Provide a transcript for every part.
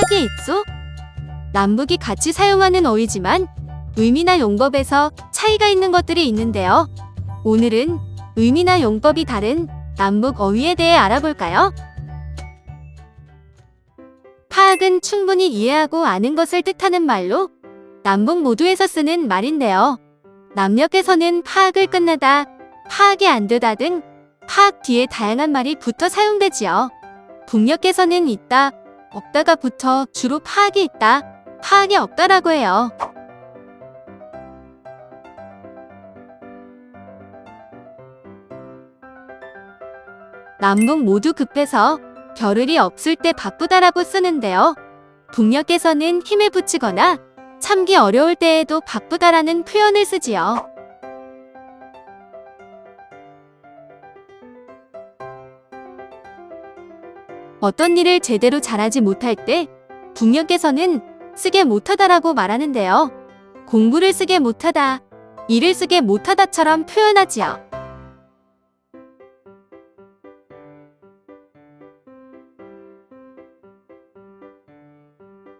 파악이 있소? 남북이 같이 사용하는 어휘지만 의미나 용법에서 차이가 있는 것들이 있는데요. 오늘은 의미나 용법이 다른 남북 어휘에 대해 알아볼까요? 파악은 충분히 이해하고 아는 것을 뜻하는 말로 남북 모두에서 쓰는 말인데요. 남녘에서는 파악을 끝내다, 파악이 안 되다 등 파악 뒤에 다양한 말이 붙어 사용되지요. 북녘에서는 있다, 없다가 붙어 주로 파악이 있다, 파악이 없다라고 해요. 남북 모두 급해서 겨를이 없을 때 바쁘다라고 쓰는데요. 북녘에서는 힘에 붙이거나 참기 어려울 때에도 바쁘다라는 표현을 쓰지요. 어떤 일을 제대로 잘하지 못할 때 북녘에서는 쓰게 못하다라고 말하는데요. 공부를 쓰게 못하다, 일을 쓰게 못하다처럼 표현하지요.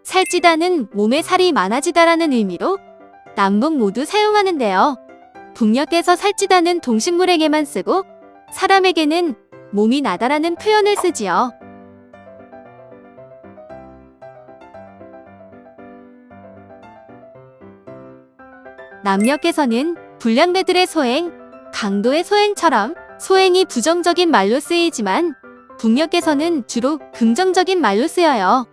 살찌다는 몸에 살이 많아지다라는 의미로 남북 모두 사용하는데요. 북녘에서 살찌다는 동식물에게만 쓰고 사람에게는 몸이 나다라는 표현을 쓰지요. 남녘에서는 불량배들의 소행, 강도의 소행처럼 소행이 부정적인 말로 쓰이지만 북녘에서는 주로 긍정적인 말로 쓰여요.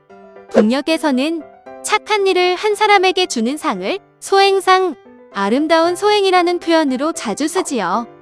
북녘에서는 착한 일을 한 사람에게 주는 상을 소행상, 아름다운 소행이라는 표현으로 자주 쓰지요.